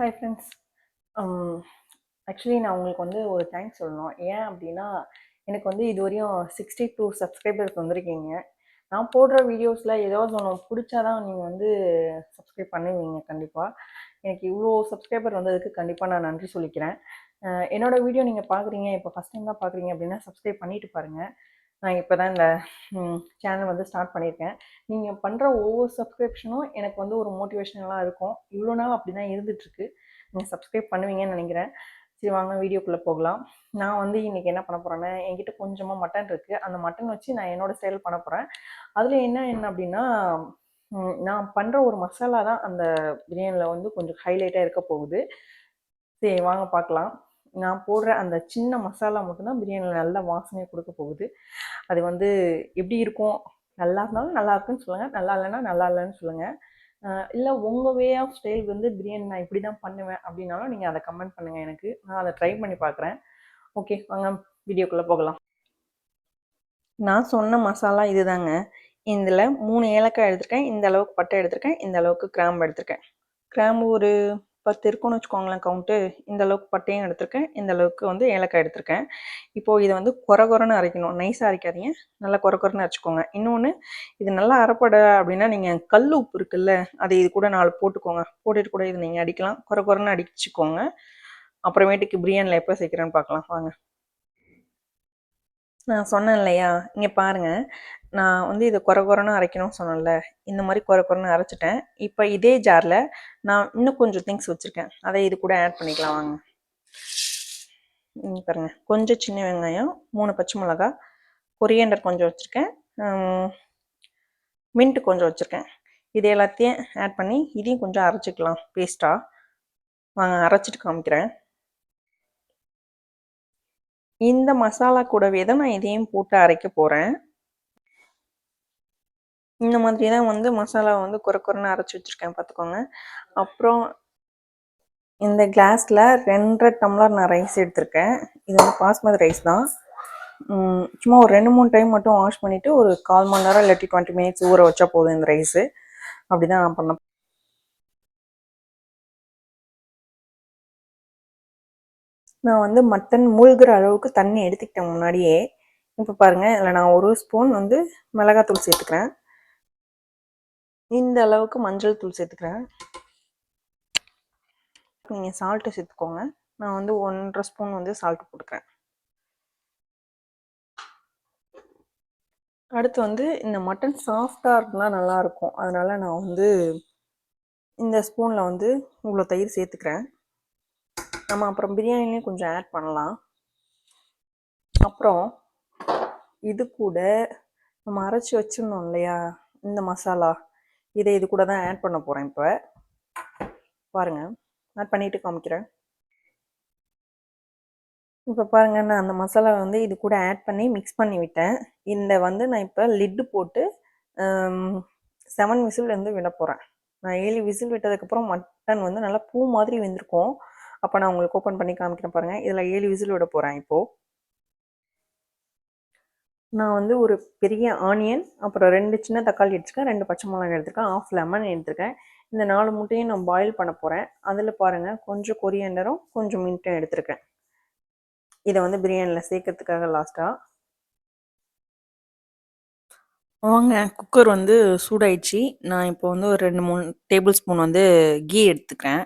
Hi friends actually நான் உங்களுக்கு வந்து ஒரு தேங்க்ஸ் சொல்லணும். ஏன் அப்படின்னா எனக்கு வந்து இது வரையும் சிக்ஸ்டி டூ சப்ஸ்கிரைபர்ஸ் வந்திருக்கீங்க. நான் போடுற வீடியோஸில் ஏதாவது ஒன்று பிடிச்சா தான் நீங்கள் வந்து சப்ஸ்கிரைப் பண்ணுவீங்க கண்டிப்பாக எனக்கு இவ்வளோ சப்ஸ்கிரைபர் வந்ததுக்கு கண்டிப்பாக நான் நன்றி சொல்லிக்கிறேன். என்னோடய என்னோட வீடியோ நீங்கள் பார்க்குறீங்க இப்போ ஃபஸ்ட் டைம் தான் பார்க்குறீங்க அப்படின்னா சப்ஸ்கிரைப் பண்ணிட்டு பாருங்கள் நான் இப்போ தான் இந்த சேனல் வந்து ஸ்டார்ட் பண்ணியிருக்கேன். நீங்கள் பண்ணுற ஒவ்வொரு சப்ஸ்கிரிப்ஷனும் எனக்கு வந்து ஒரு மோட்டிவேஷனலாக இருக்கும். இவ்வளோ நாள் அப்படி தான் இருந்துகிட்ருக்கு நீங்கள் சப்ஸ்கிரைப் பண்ணுவீங்கன்னு நினைக்கிறேன். சரி வாங்க வீடியோக்குள்ளே போகலாம். நான் வந்து இன்றைக்கி என்ன பண்ண போகிறேன்னா என்கிட்ட கொஞ்சமாக மட்டன் இருக்குது அந்த மட்டன் வச்சு நான் என்னோட சேல் பண்ண போகிறேன் அதில் என்ன என்ன அப்படின்னா நான் பண்ணுற ஒரு மசாலா தான் அந்த பிரியாணியில் வந்து கொஞ்சம் ஹைலைட்டாக இருக்க போகுது. சரி வாங்க பார்க்கலாம். நான் போடுற அந்த சின்ன மசாலா மட்டும்தான் பிரியாணியில் நல்ல வாசனையை கொடுக்க போகுது. அது வந்து எப்படி இருக்கும்? நல்லா இருந்தாலும் நல்லா இருக்குன்னு சொல்லுங்கள் நல்லா இல்லைன்னா நல்லா இல்லைன்னு சொல்லுங்கள் இல்லை உங்கள் வே ஆஃப் ஸ்டைல் வந்து பிரியாணி நான் இப்படி தான் பண்ணுவேன் அப்படின்னாலும் நீங்கள் அதை கமெண்ட் பண்ணுங்கள் எனக்கு. நான் அதை ட்ரை பண்ணி பார்க்குறேன். ஓகே வாங்க வீடியோக்குள்ளே போகலாம். நான் சொன்ன மசாலா இதுதாங்க. இதில் மூணு ஏலக்காய் எடுத்திருக்கேன். இந்த அளவுக்கு பட்டை எடுத்திருக்கேன். இந்த அளவுக்கு கிராம்பு எடுத்திருக்கேன். கிராம்பு ஒரு பத்து இருக்கும்னு வச்சுக்கோங்களேன் கவுண்ட்டு இந்த அளவுக்கு பட்டையும் எடுத்திருக்கேன். இந்த அளவுக்கு வந்து ஏலக்காய் எடுத்திருக்கேன். இப்போது இதை வந்து குறை குறைன்னு அரைக்கணும். நைஸாக அரைக்காதீங்க. நல்லா குறை குறைன்னு அரைச்சிக்கோங்க. இன்னொன்று இது நல்லா அரைப்படை அப்படின்னா நீங்கள் கல் உப்பு இருக்குல்ல அதை இது கூட நாலு போட்டுக்கோங்க. போட்டுட்டு கூட இது நீங்கள் அடிக்கலாம். குறை குறைன்னு அடிச்சுக்கோங்க. அப்புறமேட்டுக்கு பிரியாணியில் எப்போ சேர்க்குறேன்னு பார்க்கலாம். வாங்க. நான் சொன்னேன் இல்லையா? இங்கே பாருங்கள் நான் வந்து இதை குறை குறைன்னு அரைக்கணும்னு சொன்னேன்ல இந்த மாதிரி குறை குறைன்னு அரைச்சிட்டேன். இப்போ இதே ஜாரில் நான் இன்னும் கொஞ்சம் திங்ஸ் வச்சுருக்கேன். அதை இது கூட ஆட் பண்ணிக்கலாம் வாங்க. இங்க பாருங்க. கொஞ்சம் சின்ன வெங்காயம் மூணு பச்சை மிளகா கொரியண்டர் கொஞ்சம் வச்சுருக்கேன். மின்ட்டு கொஞ்சம் வச்சுருக்கேன். இது எல்லாத்தையும் ஆட் பண்ணி இதையும் கொஞ்சம் அரைச்சிக்கலாம் பேஸ்ட்டாக வாங்க அரைச்சிட்டு காமிக்கிறேன். இந்த மசாலா கூடவே தான் நான் இதையும் போட்டு அரைக்க போகிறேன் இந்த மாதிரி தான் வந்து மசாலாவை வந்து குறை குறைன்னு அரைச்சி வச்சுருக்கேன் பார்த்துக்கோங்க. அப்புறம் இந்த கிளாஸில் ரெண்டரை டம்ளர் நான் ரைஸ் எடுத்திருக்கேன். இது வந்து பாஸ்மதி ரைஸ் தான். சும்மா ஒரு ரெண்டு மூணு டைம் மட்டும் வாஷ் பண்ணிவிட்டு ஒரு கால் மணி நேரம் இல்லாட்டி டுவெண்ட்டி மினிட்ஸ் ஊற வச்சா போதும் இந்த ரைஸு அப்படி தான் நான் பண்ண நான் வந்து மட்டன் மூழ்கிற அளவுக்கு தண்ணி எடுத்துக்கிட்டேன் முன்னாடியே. இப்போ பாருங்கள் இதில் நான் ஒரு ஸ்பூன் வந்து மிளகாத்தூள் சேர்த்துக்கிறேன். இந்த அளவுக்கு மஞ்சள் தூள் சேர்த்துக்கிறேன். நீங்கள் சால்ட்டு சேர்த்துக்கோங்க. நான் வந்து ஒன்றரை ஸ்பூன் வந்து சால்ட் போட்டுக்கிறேன். அடுத்து வந்து இந்த மட்டன் சாஃப்டாக இருந்தால் நல்லாயிருக்கும் அதனால் நான் வந்து இந்த ஸ்பூனில் வந்து இவ்வளோ தயிர் சேர்த்துக்கிறேன். நம்ம அப்புறம் பிரியாணிலையும் கொஞ்சம் ஆட் பண்ணலாம். அப்புறம் இது கூட நம்ம அரைச்சி வச்சிருந்தோம் இல்லையா? இந்த மசாலா. இதை இது கூட தான் ஆட் பண்ண போகிறேன் இப்போ. பாருங்கள் ஆட் பண்ணிவிட்டு காமிக்கிறேன். இப்போ பாருங்கள் நான் அந்த மசாலா வந்து இது கூட ஆட் பண்ணி மிக்ஸ் பண்ணி விட்டேன். இந்த வந்து நான் இப்போ லிட்டு போட்டு செவன் விசில் வந்து விட போகிறேன் நான் ஏழு விசில் விட்டதுக்கப்புறம் மட்டன் வந்து நல்லா பூ மாதிரி வெந்திருக்கும். அப்போ நான் உங்களுக்கு ஓப்பன் பண்ணி காமிக்கிறேன் பாருங்கள் இதில் ஏழு விசில் விட போகிறேன் இப்போது நான் வந்து ஒரு பெரிய ஆனியன் அப்புறம் ரெண்டு சின்ன தக்காளி எடுத்துருக்கேன் ரெண்டு பச்சை மிளகாய் எடுத்துருக்கேன் ஆஃப் லெமன் எடுத்துருக்கேன். இந்த நாலு முட்டையும் நான் பாயில் பண்ண போகிறேன் அதில் பாருங்கள் கொஞ்சம் கொரியண்டரும் கொஞ்சம் மின்ட்டும் எடுத்திருக்கேன். இதை வந்து பிரியாணியில் சேர்க்கறதுக்காக லாஸ்ட்டாக வாங்க குக்கர் வந்து சூடாயிடுச்சு. நான் இப்போ வந்து ஒரு ரெண்டு மூணு டேபிள் ஸ்பூன் வந்து கீ எடுத்துக்கிறேன்.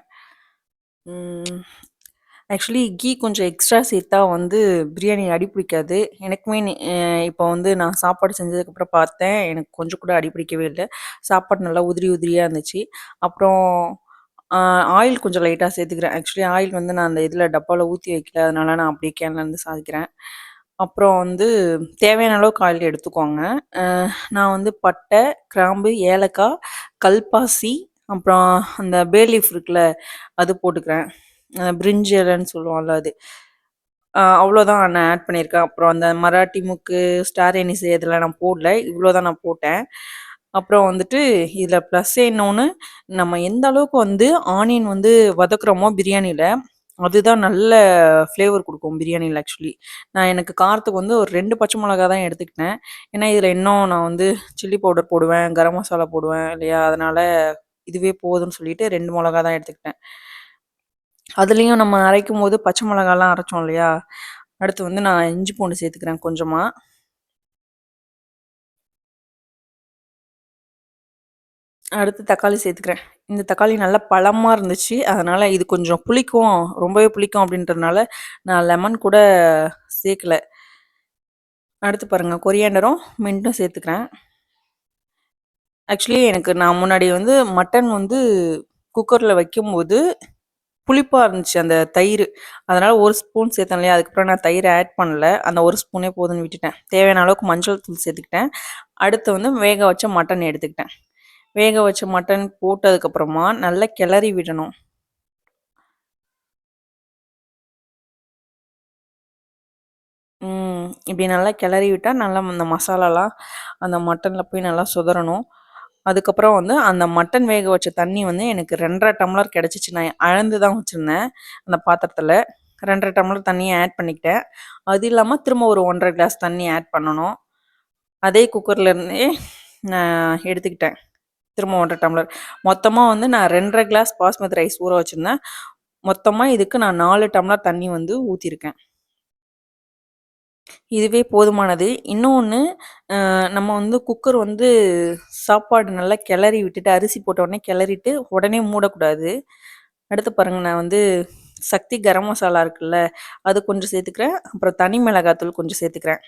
ஆக்சுவலி கீ கொஞ்சம் எக்ஸ்ட்ரா சேர்த்தா வந்து பிரியாணி அடி பிடிக்காது. எனக்குமே நீ அஹ் இப்போ வந்து நான் சாப்பாடு செஞ்சதுக்கப்புறம் பார்த்தேன். எனக்கு கொஞ்சம் கூட அடி பிடிக்கவே இல்லை. சாப்பாடு நல்லா உதிரி உதிரியாக இருந்துச்சு. அப்புறம் ஆயில் கொஞ்சம் லைட்டாக சேர்த்துக்கிறேன். ஆக்சுவலி ஆயில் வந்து நான் அந்த இதில் டப்பாவில் ஊற்றி வைக்கல. அதனால நான் அப்படியே கேன்லேருந்து சாதிக்கிறேன். அப்புறம் வந்து தேவையான அளவுக்கு ஆயில் எடுத்துக்கோங்க. அஹ் நான் வந்து பட்டை கிராம்பு ஏலக்காய் கல்பாசி அப்புறம் அந்த பே லீஃப் இருக்குல்ல அது போட்டுக்கிறேன். பிரிஞ்சி இலைன்னு சொல்லுவோம்ல அது. அவ்வளோதான் நான் ஆட் பண்ணியிருக்கேன். அப்புறம் அந்த மராட்டி முக்கு ஸ்டார் எனிஸ் இதெல்லாம் நான் போடல. இவ்வளோ தான் நான் போட்டேன். அப்புறம் வந்துட்டு இதில் ப்ளஸ் இன்னொன்று நம்ம எந்த அளவுக்கு வந்து ஆனியன் வந்து வதக்குறோமோ பிரியாணியில் அதுதான் நல்ல ஃப்ளேவர் கொடுக்கும் பிரியாணியில் ஆக்சுவலி நான் எனக்கு காரத்துக்கு வந்து ஒரு ரெண்டு பச்சை மிளகா தான் எடுத்துக்கிட்டேன். ஏன்னா இதில் இன்னும் நான் வந்து சில்லி பவுடர் போடுவேன் கரம் மசாலா போடுவேன் இல்லையா? அதனால் இதுவே போதும்னு சொல்லிட்டு ரெண்டு மிளகா தான் எடுத்துக்கிட்டேன். அதுலேயும் நம்ம அரைக்கும் போது பச்சை மிளகாலாம் அரைச்சோம் இல்லையா? அடுத்து வந்து நான் இஞ்சி பூண்டு சேர்த்துக்கிறேன் கொஞ்சமாக அடுத்து தக்காளி சேர்த்துக்கிறேன். இந்த தக்காளி நல்லா பழமாக இருந்துச்சு. அதனால் இது கொஞ்சம் புளிக்கும் ரொம்பவே புளிக்கும் அப்படின்றதுனால நான் லெமன் கூட சேர்க்கல. அடுத்து பாருங்கள் கொரியாண்டரும் மின்ட்டும் சேர்த்துக்கிறேன். ஆக்சுவலி எனக்கு நான் முன்னாடி வந்து மட்டன் வந்து குக்கரில் வைக்கும்போது புளிப்பாக இருந்துச்சு அந்த தயிர். அதனால் ஒரு ஸ்பூன் சேர்த்தேன் இல்லையா? அதுக்கப்புறம் நான் தயிர் ஆட் பண்ணல. அந்த ஒரு ஸ்பூனே போதும்னு விட்டுட்டேன். தேவையான அளவுக்கு மஞ்சள் தூள் சேர்த்துக்கிட்டேன். அடுத்து வந்து வேக வச்ச மட்டன் எடுத்துக்கிட்டேன். வேக வச்ச மட்டன் போட்டதுக்கப்புறமா நல்லா கிளறி விடணும். இப்படி நல்லா கிளறி விட்டால் நல்லா அந்த மசாலாலாம் அந்த மட்டனில் போய் நல்லா சுதறணும். அதுக்கப்புறம் வந்து அந்த மட்டன் வேக வச்ச தண்ணி வந்து எனக்கு ரெண்டரை டம்ளர் கிடச்சிச்சு. நான் அளந்து தான் வச்சுருந்தேன் அந்த பாத்திரத்தில். ரெண்டரை டம்ளர் தண்ணியை ஆட் பண்ணிக்கிட்டேன். அது இல்லாமல் திரும்ப ஒரு ஒன்றரை கிளாஸ் தண்ணி ஆட் பண்ணணும். அதே குக்கர்லேருந்தே நான் எடுத்துக்கிட்டேன். திரும்ப ஒன்றரை டம்ளர். மொத்தமாக வந்து நான் ரெண்டரை கிளாஸ் பாஸ்மதி ரைஸ் ஊற வச்சுருந்தேன். மொத்தமாக இதுக்கு நான் நாலு டம்ளர் தண்ணி வந்து ஊற்றிருக்கேன் இதுவே போதுமானது. இன்னொன்று நம்ம வந்து குக்கர் வந்து சாப்பாடு நல்லா கிளறி விட்டுட்டு, அரிசி போட்ட உடனே கிளறிட்டு, உடனே மூடக்கூடாது. அடுத்து பாருங்க, நான் வந்து சக்தி கரம் மசாலா இருக்குல்ல, அது கொஞ்சம் சேர்த்துக்கிறேன். அப்புறம் தனி மிளகாத்தூள் கொஞ்சம் சேர்த்துக்கிறேன்.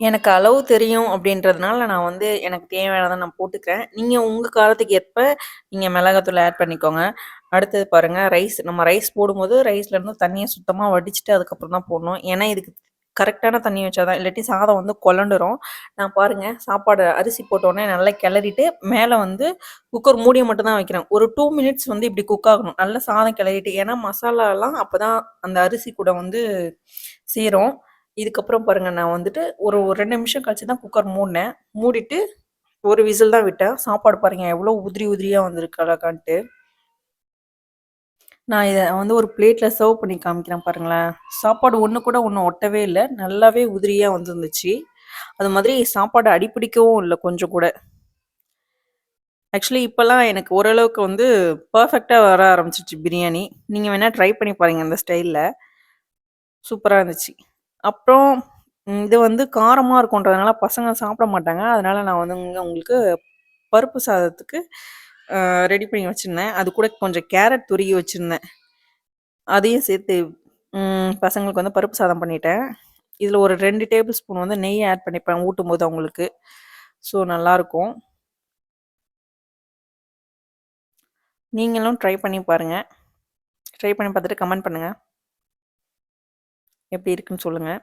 எனக்கு அளவு தெரியும் அப்படின்றதுனால நான் வந்து எனக்கு தேவையானதை நான் போட்டுக்கிறேன். நீங்கள் உங்கள் காலத்துக்கு ஏற்ப நீங்கள் மிளகாத்தூள் ஆட் பண்ணிக்கோங்க. அடுத்தது பாருங்கள் ரைஸ் நம்ம ரைஸ் போடும்போது ரைஸ்லேருந்து தண்ணியை சுத்தமாக வடிச்சுட்டு அதுக்கப்புறம் தான் போடணும். ஏன்னா இதுக்கு கரெக்டான தண்ணி வச்சாதான் இல்லாட்டி சாதம் வந்து கொலண்டுரும். நான் பாருங்கள் சாப்பாடு அரிசி போட்டோடனே நல்லா கிளறிட்டு மேலே வந்து குக்கர் மூடியை மட்டும் தான் வைக்கிறேன். ஒரு டூ மினிட்ஸ் வந்து இப்படி குக் ஆகணும். நல்லா சாதம் கிளறிட்டு ஏன்னா மசாலாலாம் அப்போ தான் அந்த அரிசி கூட வந்து சீரும். இதுக்கப்புறம் பாருங்கள் நான் வந்துட்டு ஒரு ஒரு ரெண்டு நிமிஷம் கழிச்சு தான் குக்கர் மூடினேன். மூடிட்டு ஒரு விசில் தான் விட்டேன். சாப்பாடு பாருங்கள் எவ்வளோ உதிரி உதிரியாக வந்திருக்கு அழகான்ட்டு. நான் இதை வந்து ஒரு பிளேட்டில் சர்வ் பண்ணி காமிக்கிறேன் பாருங்களேன். சாப்பாடு ஒன்று கூட ஒன்றும் ஒட்டவே இல்லை. நல்லாவே உதிரியாக வந்துருந்துச்சு. அது மாதிரி சாப்பாடு அடிப்பிடிக்கவும் இல்லை கொஞ்சம் கூட. ஆக்சுவலி இப்போல்லாம் எனக்கு ஓரளவுக்கு வந்து பர்ஃபெக்டாக வர ஆரம்பிச்சிச்சு பிரியாணி. நீங்கள் வேணால் ட்ரை பண்ணி பாருங்கள் இந்த ஸ்டைலில் சூப்பராக இருந்துச்சு. அப்புறம் இது வந்து காரமாக இருக்குன்றதுனால பசங்க சாப்பிட மாட்டாங்க. அதனால் நான் வந்து உங்களுக்கு பருப்பு சாதத்துக்கு ரெடி பண்ணி வச்சுருந்தேன். அது கூட கொஞ்சம் கேரட் துருகி வச்சுருந்தேன். அதையும் சேர்த்து பசங்களுக்கு வந்து பருப்பு சாதம் பண்ணிட்டேன். இதில் ஒரு ரெண்டு டேபிள் ஸ்பூன் வந்து நெய் ஆட் பண்ணிப்பேன் ஊட்டும் போது அவங்களுக்கு. ஸோ நல்லாயிருக்கும் நீங்களும் ட்ரை பண்ணி பாருங்கள் ட்ரை பண்ணி பார்த்துட்டு கமெண்ட் பண்ணுங்கள் எப்படி இருக்குன்னு சொல்லுங்கள்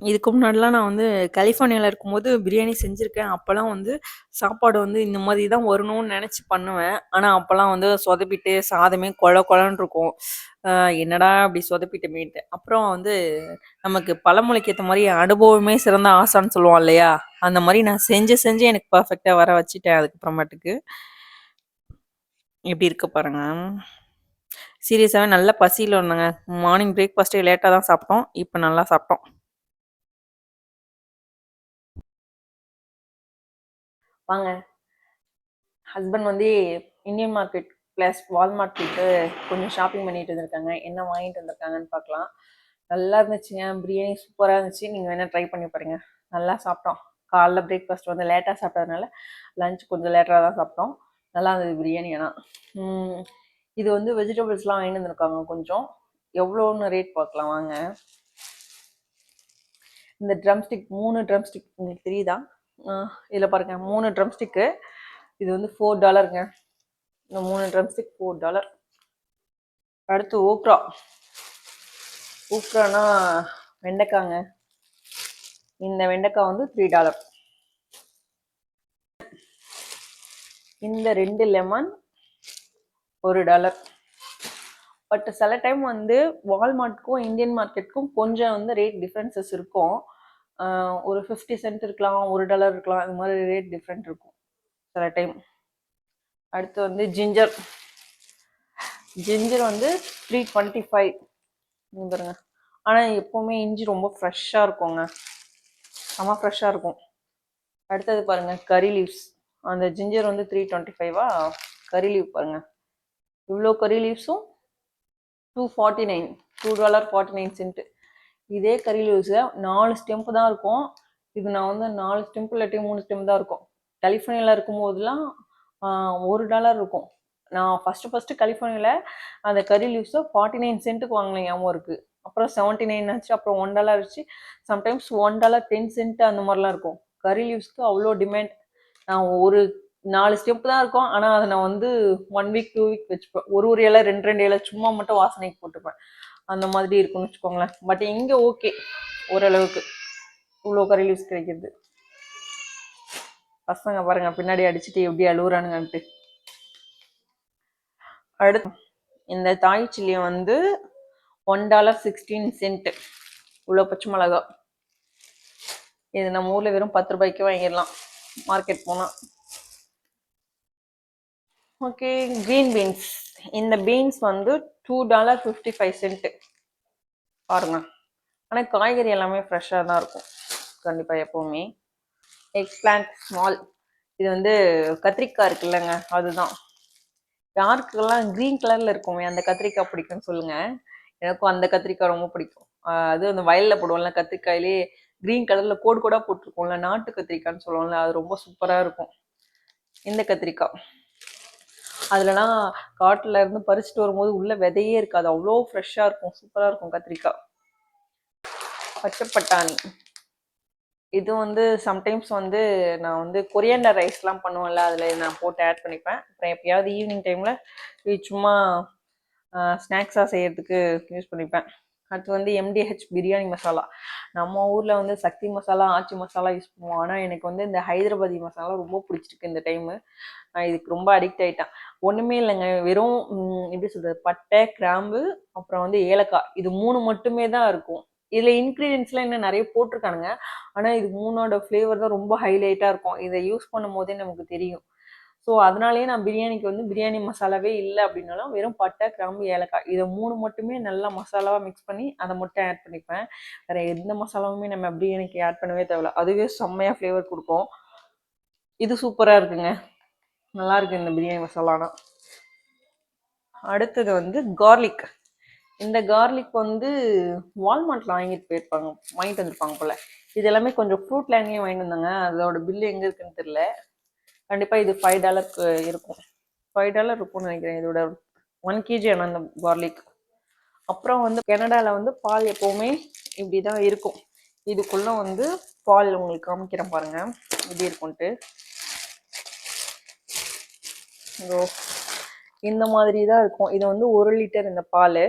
இதுக்கு முன்னாடிலாம் நான் வந்து கலிஃபோர்னியாவில் இருக்கும்போது பிரியாணி செஞ்சுருக்கேன். அப்போல்லாம் வந்து சாப்பாடு வந்து இந்த மாதிரி தான் வரணும்னு நினச்சி பண்ணுவேன். ஆனால் அப்போல்லாம் வந்து சொதப்பிட்டு சாதமே கொல கொலன்னு இருக்கும். என்னடா அப்படி சொதப்பிட்டுமேன்ட்டு அப்புறம் வந்து நமக்கு பழமொழிக்கு ஏற்ற மாதிரி அனுபவமே சிறந்த ஆசான்னு சொல்லுவோம் இல்லையா? அந்த மாதிரி நான் செஞ்சு செஞ்சு எனக்கு பர்ஃபெக்டாக வர வச்சுட்டேன் அதுக்கப்புறமேட்டுக்கு. எப்படி இருக்க பாருங்க. சீரியஸாகவே நல்ல பசியில் இருந்தாங்க. மார்னிங் பிரேக்ஃபாஸ்ட்டே லேட்டாக தான் சாப்பிட்டோம். இப்போ நல்லா சாப்பிட்டோம். வாங்க ஹஸ்பண்ட் வந்து இந்தியன் மார்க்கெட் ப்ளஸ் வால்மார்ட் போயிட்டு கொஞ்சம் ஷாப்பிங் பண்ணிட்டு இருந்திருக்காங்க. என்ன வாங்கிட்டு வந்திருக்காங்கன்னு பார்க்கலாம். நல்லா இருந்துச்சுங்க. பிரியாணி சூப்பராக இருந்துச்சு. நீங்கள் வேணால் ட்ரை பண்ணி பாருங்கள் நல்லா சாப்பிட்டோம். காலைல பிரேக்ஃபாஸ்ட் வந்து லேட்டாக சாப்பிட்டதுனால லஞ்ச் கொஞ்சம் லேட்டராக தான் சாப்பிட்டோம். நல்லா இருந்தது பிரியாணி ஆனால் இது வந்து வெஜிடபிள்ஸ்லாம் வாங்கிட்டு வந்திருக்காங்க கொஞ்சம். எவ்வளோன்னு ரேட் பார்க்கலாம் வாங்க. இந்த ட்ரம் ஸ்டிக் மூணு ட்ரம் ஸ்டிக் உங்களுக்கு தெரியுதா? இதில் பாருங்கள் மூணு ட்ரம் ஸ்டிக்கு இது வந்து ஃபோர் டாலருங்க இந்த மூணு ட்ரம் ஸ்டிக் ஃபோர் டாலர் அடுத்து ஓக்ரா ஊக்ரானா வெண்டைக்காங்க. இந்த வெண்டைக்காய் வந்து த்ரீ டாலர் இந்த ரெண்டு லெமன் ஒரு டாலர் பட் சில டைம் வந்து வால்மார்ட்க்கும் இந்தியன் மார்க்கெட்டுக்கும் கொஞ்சம் வந்து ரேட் டிஃப்ரென்சஸ் இருக்கும். ஒரு ஃபிஃப்டி சென்ட் இருக்கலாம் ஒரு டாலர் இருக்கலாம் இது மாதிரி ரேட் டிஃப்ரெண்ட் இருக்கும் சில டைம் அடுத்து வந்து ஜிஞ்சர் ஜிஞ்சர் வந்து த்ரீ டுவெண்ட்டி ஃபைவ் பாருங்க. ஆனால் எப்போவுமே இஞ்சி ரொம்ப ஃப்ரெஷ்ஷாக இருக்குங்க. செம்ம ஃப்ரெஷ்ஷாக இருக்கும். அடுத்தது பாருங்கள் கறி லீவ்ஸ் அந்த ஜிஞ்சர் வந்து த்ரீ டுவெண்ட்டி ஃபைவா கறி லீவ் பாருங்கள் இவ்வளோ கறி லீவ்ஸும் two forty nine two dollar forty nine cent இதே கறி லீவ்ஸில் நாலு ஸ்டெம்ப் தான் இருக்கும். இது நான் வந்து நாலு ஸ்டெம்ப் இல்லாட்டி மூணு ஸ்டெம்ப் தான் இருக்கும். கலிஃபோர்னியாவில் இருக்கும்போதெல்லாம் ஒரு டாலர் இருக்கும். நான் ஃபஸ்ட்டு ஃபஸ்ட்டு கலிஃபோர்னியாவில் அந்த கறி லீவ்ஸை ஃபார்ட்டி நைன் சென்ட்டுக்கு வாங்கினேன் ஞாபகம் இருக்குது அப்புறம் செவன்ட்டி நைன் ஆச்சு அப்புறம் ஒன் டாலர் ஆச்சு. Sometimes one dollar ten cent அந்த மாதிரிலாம் இருக்கும். கறி லீவ்ஸ்க்கு அவ்வளோ டிமாண்ட் நான் ஒரு நாலு ஸ்டெப் தான் இருக்கும். ஆனால் அதை நான் வந்து ஒன் வீக் டூ வீக் வச்சுப்பேன். ஒரு ஒரு இலை ரெண்டு ரெண்டு இலை சும்மா மட்டும் வாசனைக்கு போட்டுப்பேன். அந்த மாதிரி இருக்கும்னு வச்சுக்கோங்களேன். பட் இங்கே ஓகே ஓரளவுக்கு. இவ்வளோ கறி லீவ்ஸ் கிடைக்கிறது பசங்க பாருங்க பின்னாடி அடிச்சுட்டு எப்படி அழுகுறானுங்கன்ட்டு அடுத்து இந்த தாய் சில்லி வந்து ஒன் டாலர் சிக்ஸ்டீன் சென்ட்டு இவ்வளோ பச்சை மிளகா. இது நம்ம ஊரில் வெறும் பத்து ரூபாய்க்கு வாங்கிடலாம். மார்க்கெட் போனால் ஓகே க்ரீன் பீன்ஸ் இந்த பீன்ஸ் வந்து two dollar fifty five cent பாருங்க. ஆனால் காய்கறி எல்லாமே ஃப்ரெஷ்ஷாக தான் இருக்கும். கண்டிப்பாக எப்போவுமே. எக்ஸ் பிளான்ட் ஸ்மால் இது வந்து கத்திரிக்காய் இருக்குல்லங்க. அதுதான். யாருக்கெல்லாம் க்ரீன் கலரில் இருக்குமே அந்த கத்திரிக்காய் பிடிக்கும்னு சொல்லுங்கள் எனக்கும் அந்த கத்திரிக்காய் ரொம்ப பிடிக்கும். அது அந்த வயலில் போடுவோம்ல கத்திரிக்காயிலே க்ரீன் கலரில் கோடு கோடாக போட்டிருக்கோம்ல நாட்டு கத்திரிக்காய்னு சொல்லுவோம்ல அது ரொம்ப சூப்பராக இருக்கும். இந்த கத்திரிக்காய். அதுலலாம் காட்டுல இருந்து பறிச்சுட்டு வரும்போது உள்ள விதையே இருக்காது. அவ்வளோ ஃப்ரெஷ்ஷாக இருக்கும். சூப்பராக இருக்கும் கத்திரிக்காய். பச்சை பட்டாணி. இது வந்து சம்டைம்ஸ் வந்து நான் வந்து கொரியண்டர் ரைஸ்லாம் பண்ணுவேன்ல அதில் நான் போட்டு ஆட் பண்ணிப்பேன். அப்புறம் எப்பயாவது ஈவினிங் டைமில் சும்மா ஸ்நாக்ஸாக செய்கிறதுக்கு யூஸ் பண்ணிப்பேன். அடுத்து வந்து எம்டிஹெச் பிரியாணி மசாலா. நம்ம ஊரில் வந்து சக்தி மசாலா ஆச்சி மசாலா யூஸ் பண்ணுவோம். ஆனால் எனக்கு வந்து இந்த ஹைதராபாதி மசாலா ரொம்ப பிடிச்சிருக்கு இந்த டைமு நான் இதுக்கு ரொம்ப அடிக்ட் ஆகிட்டேன் ஒன்றுமே இல்லைங்க. வெறும் எப்படி சொல்கிறது பட்டை கிராம்பு அப்புறம் வந்து ஏலக்காய். இது மூணு மட்டுமே தான் இருக்கும். இதில் இன்க்ரீடியன்ஸ்லாம் இன்னும் நிறைய போட்டிருக்கானுங்க. ஆனால் இது மூணோட ஃப்ளேவர் தான் ரொம்ப ஹைலைட்டாக இருக்கும். இதை யூஸ் பண்ணும் போதே நமக்கு தெரியும். ஸோ அதனாலேயே நான் பிரியாணிக்கு வந்து பிரியாணி மசாலாவே இல்லை அப்படின்னாலும் வெறும் பட்டை கிராம்பு ஏலக்காய் இதை மூணு மட்டுமே நல்லா மசாலாவாக மிக்ஸ் பண்ணி அதை மட்டும் ஆட் பண்ணிப்பேன். வேறு எந்த மசாலாவுமே நம்ம பிரியாணிக்கு ஆட் பண்ணவே தேவையில்ல. அதுவே செம்மையாக ஃப்ளேவர் கொடுக்கும். இது சூப்பராக இருக்குங்க. நல்லாயிருக்கு இந்த பிரியாணி மசாலானா. அடுத்தது வந்து கார்லிக் இந்த கார்லிக் வந்து வால்மார்ட்டில் வாங்கிட்டு போயிருப்பாங்க வாங்கிட்டு வந்திருப்பாங்க போல். இது எல்லாமே கொஞ்சம் ஃப்ரூட் லேண்ட்லேயும் வாங்கிட்டு வந்தாங்க. அதோட பில்லு எங்கே இருக்குன்னு தெரியல. கண்டிப்பாக இது ஃபைவ் டாலருக்கு இருக்கும். ஃபைவ் டாலர் இருக்கும்னு நினைக்கிறேன் இதோட ஒன் கேஜி ஆனால் அந்த கார்லிக் அப்புறம் வந்து கனடாவில் வந்து பால் எப்போவுமே இப்படி தான் இருக்கும். இதுக்குள்ளே வந்து பால் உங்களுக்கு காமிக்கிறேன் பாருங்க. இப்படி இருக்கும்ட்டு. இதோ இந்த மாதிரி தான் இருக்கும். இது வந்து ஒரு லிட்டர் இந்த பால்.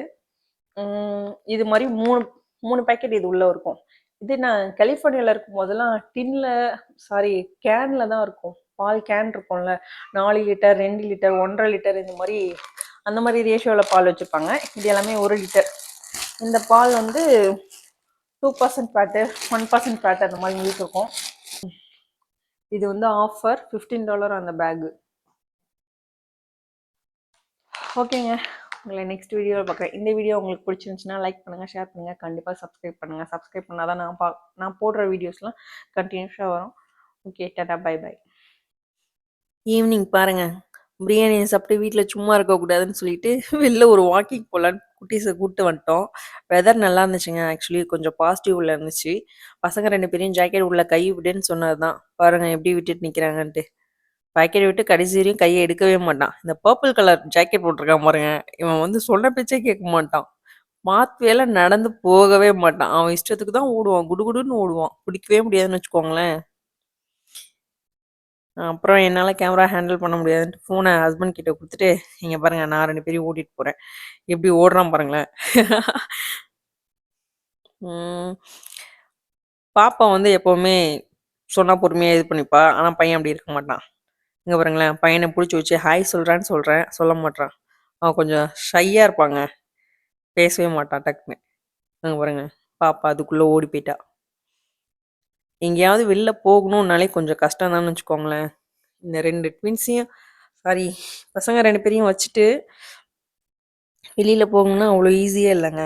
இது மாதிரி மூணு மூணு பேக்கெட் இது உள்ள இருக்கும். இது நான் கலிஃபோர்னியாவில் இருக்கும் போதெல்லாம் டின்ல சாரி கேன்ல தான் இருக்கும். பால் கேன் இருக்கும்ல நாலு லிட்டர் ரெண்டு லிட்டர் ஒன்றரை லிட்டர் இந்த மாதிரி அந்த மாதிரி ரேஷியோவில் பால் வச்சுருப்பாங்க இது எல்லாமே ஒரு லிட்டர் இந்த பால் வந்து two percent fat one percent fat அந்த மாதிரி மில்க் இருக்கும். இது வந்து ஆஃபர் ஃபிஃப்டீன் டாலர் அந்த பேக்கு ஓகேங்க உங்களை நெக்ஸ்ட் வீடியோவில் பார்க்குறேன் இந்த வீடியோ உங்களுக்கு பிடிச்சிருந்துச்சுன்னா லைக் பண்ணுங்கள் ஷேர் பண்ணுங்கள் கண்டிப்பாக சப்ஸ்கிரைப் பண்ணுங்கள் சப்ஸ்கிரைப் பண்ணால் தான் நான் பா நான் போடுற வீடியோஸ்லாம் கண்டினியூஸாக வரும். Okay tata bye bye evening பாருங்க. பிரியாணியை சாப்பிட்டு வீட்டில் சும்மா இருக்கக்கூடாதுன்னு சொல்லிட்டு வெளில ஒரு வாக்கிங் போகலான்னு குட்டீஸை கூப்பிட்டு வந்துட்டோம். வெதர் நல்லா இருந்துச்சுங்க. ஆக்சுவலி கொஞ்சம் பாசிட்டிவ் உள்ள இருந்துச்சு. பசங்க ரெண்டு பேரையும் ஜாக்கெட் உள்ள கை விடுன்னு சொன்னது தான் பாருங்க எப்படி விட்டுட்டு நிற்கிறாங்கன்ட்டு பாக்கெட் விட்டு கடைசி வரையும் கையை எடுக்கவே மாட்டான். இந்த பர்பிள் கலர் ஜாக்கெட் போட்டிருக்கான் பாருங்க. இவன் வந்து சொன்ன பேச்சே கேட்க மாட்டான். மாத்வேல நடந்து போகவே மாட்டான். அவன் இஷ்டத்துக்கு தான் ஓடுவான். குடுகுடுன்னு ஓடுவான். பிடிக்கவே முடியாதுன்னு வச்சுக்கோங்களேன். அப்புறம் என்னால் கேமரா ஹேண்டில் பண்ண முடியாதுன்ட்டு ஃபோனை ஹஸ்பண்ட் கிட்ட கொடுத்துட்டு இங்கே பாருங்கள் நான் ரெண்டு பேரையும் ஓட்டிகிட்டு போகிறேன் எப்படி ஓடுறான் பாருங்களேன். பாப்பா வந்து எப்போவுமே சொன்னால் பொறுமையாக இது பண்ணிப்பா. ஆனால் பையன் அப்படி இருக்க மாட்டான். இங்கே பாருங்களேன் பையனை பிடிச்சி வச்சு ஹாய் சொல்கிறான்னு சொல்கிறேன் சொல்ல மாட்டான் அவன் கொஞ்சம் ஷையாக இருப்பாங்க. பேசவே மாட்டான் டக்குன்னு. அங்கே பாருங்க பாப்பா அதுக்குள்ளே ஓடி போயிட்டா. எங்கேயாவது வெளில போகணும்னாலே கொஞ்சம் கஷ்டம் தான் வச்சுக்கோங்களேன். இந்த ரெண்டு ட்வின்ஸையும் சாரி பசங்க ரெண்டு பேரையும் வச்சுட்டு வெளியில் போகணும்னா அவ்வளோ ஈஸியாக இல்லைங்க.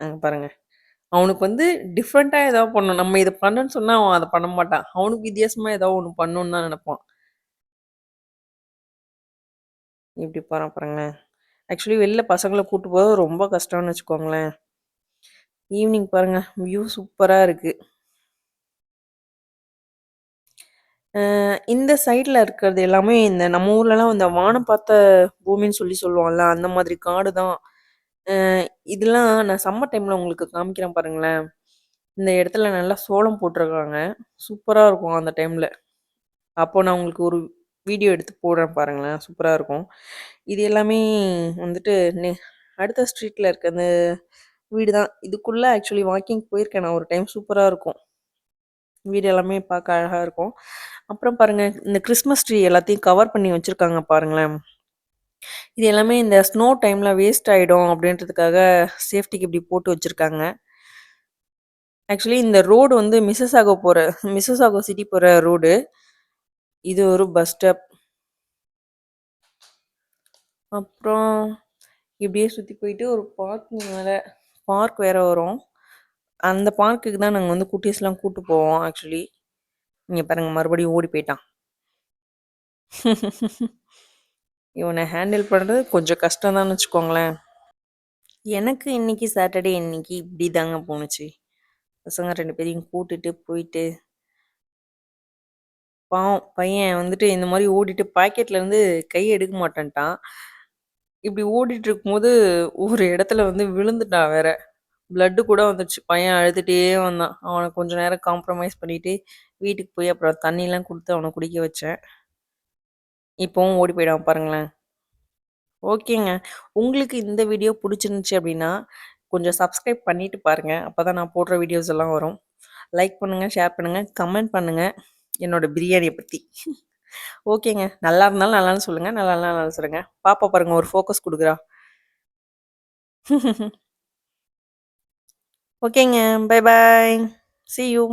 நாங்கள் பாருங்கள் அவனுக்கு வந்து டிஃப்ரெண்ட்டாக ஏதாவது பண்ணணும். நம்ம இதை பண்ணுன்னு சொன்னால் அவன் அதை பண்ண மாட்டான். அவனுக்கு வித்தியாசமாக ஏதாவது ஒன்று பண்ணணும்னு தான் நினைப்பான். இப்படி போகிறான் பாருங்களேன் ஆக்சுவலி வெளில பசங்களை கூட்டு போகிறது ரொம்ப கஷ்டம்னு வச்சுக்கோங்களேன். ஈவினிங் பாருங்கள் வியூ சூப்பராக இருக்குது இந்த சைடில் இருக்கிறது எல்லாமே இந்த நம்ம ஊர்லலாம் இந்த வானம் பார்த்த பூமின்னு சொல்லி சொல்லுவோம்ல அந்த மாதிரி காடு தான். இதெல்லாம் நான் சம்மர் டைமில் உங்களுக்கு காமிக்கிறேன் பாருங்களேன். இந்த இடத்துல நல்லா சோளம் போட்டிருக்காங்க. சூப்பராக இருக்கும் அந்த டைமில் அப்போ நான் உங்களுக்கு ஒரு வீடியோ எடுத்து போடுறேன் பாருங்களேன். சூப்பராக இருக்கும். இது எல்லாமே வந்துட்டு நெ அடுத்த ஸ்ட்ரீட்டில் இருக்க அந்த வீடு தான். இதுக்குள்ளே ஆக்சுவலி வாக்கிங் போயிருக்கேன் நான் ஒரு டைம் சூப்பராக இருக்கும். வீடு எல்லாமே பார்க்க அழகாக இருக்கும். அப்புறம் பாருங்கள் இந்த கிறிஸ்மஸ் ட்ரீ எல்லாத்தையும் கவர் பண்ணி வச்சுருக்காங்க பாருங்களேன். இது எல்லாமே இந்த ஸ்னோ டைமில் வேஸ்ட் ஆகிடும் அப்படின்றதுக்காக சேஃப்டிக்கு இப்படி போட்டு வச்சுருக்காங்க. ஆக்சுவலி இந்த ரோடு வந்து மிஸ்ஸஸ் ஆக போகிற மிஸ்ஸஸ் ஆகோ சிட்டி போகிற ரோடு இது ஒரு பஸ் ஸ்டாப் அப்புறம் இப்படியே சுற்றி போயிட்டு ஒரு பார்க்கிங் மேலே பார்க் வேறு வரும். அந்த பார்க்குக்கு தான் நாங்கள் வந்து குட்டீஸ்லாம் கூட்டு போவோம் ஆக்சுவலி இங்கே பாருங்கள் மறுபடியும் ஓடி போயிட்டான். இவனை ஹேண்டில் பண்ணுறது கொஞ்சம் கஷ்டம் தான் வச்சுக்கோங்களேன். எனக்கு இன்னைக்கு சாட்டர்டே இன்னைக்கு இப்படி தாங்க போணுச்சு. பசங்க ரெண்டு பேரையும் கூட்டிட்டு போயிட்டு பாவம் பையன் வந்துட்டு இந்த மாதிரி ஓடிட்டு பாக்கெட்லேருந்து கை எடுக்க மாட்டேன்ட்டான். இப்படி ஓடிட்டு இருக்கும்போது ஒரு இடத்துல வந்து விழுந்துட்டான் வேற. பிளட்டு கூட வந்துடுச்சு பையன் அழுதுகிட்டே வந்தான். அவனை கொஞ்ச நேரம் காம்ப்ரமைஸ் பண்ணிவிட்டு வீட்டுக்கு போய் அப்புறம் தண்ணிலாம் கொடுத்து அவனை குடிக்க வச்சேன். இப்போவும் ஓடி போயிடாம பாருங்களேன். ஓகேங்க. உங்களுக்கு இந்த வீடியோ பிடிச்சிருந்துச்சி அப்படின்னா கொஞ்சம் சப்ஸ்கிரைப் பண்ணிவிட்டு பாருங்கள் அப்போ தான் நான் போடுற வீடியோஸ் எல்லாம் வரும். லைக் பண்ணுங்கள் ஷேர் பண்ணுங்கள் கமெண்ட் பண்ணுங்கள் என்னோடய பிரியாணியை பற்றி ஓகேங்க. நல்லா இருந்தாலும் நல்லான்னு சொல்லுங்கள் நல்லா நல்லா சொல்லுங்கள் பாப்பா பாருங்கள் ஒரு ஃபோக்கஸ் கொடுக்குறா. ஓகேங்க. Bye bye C you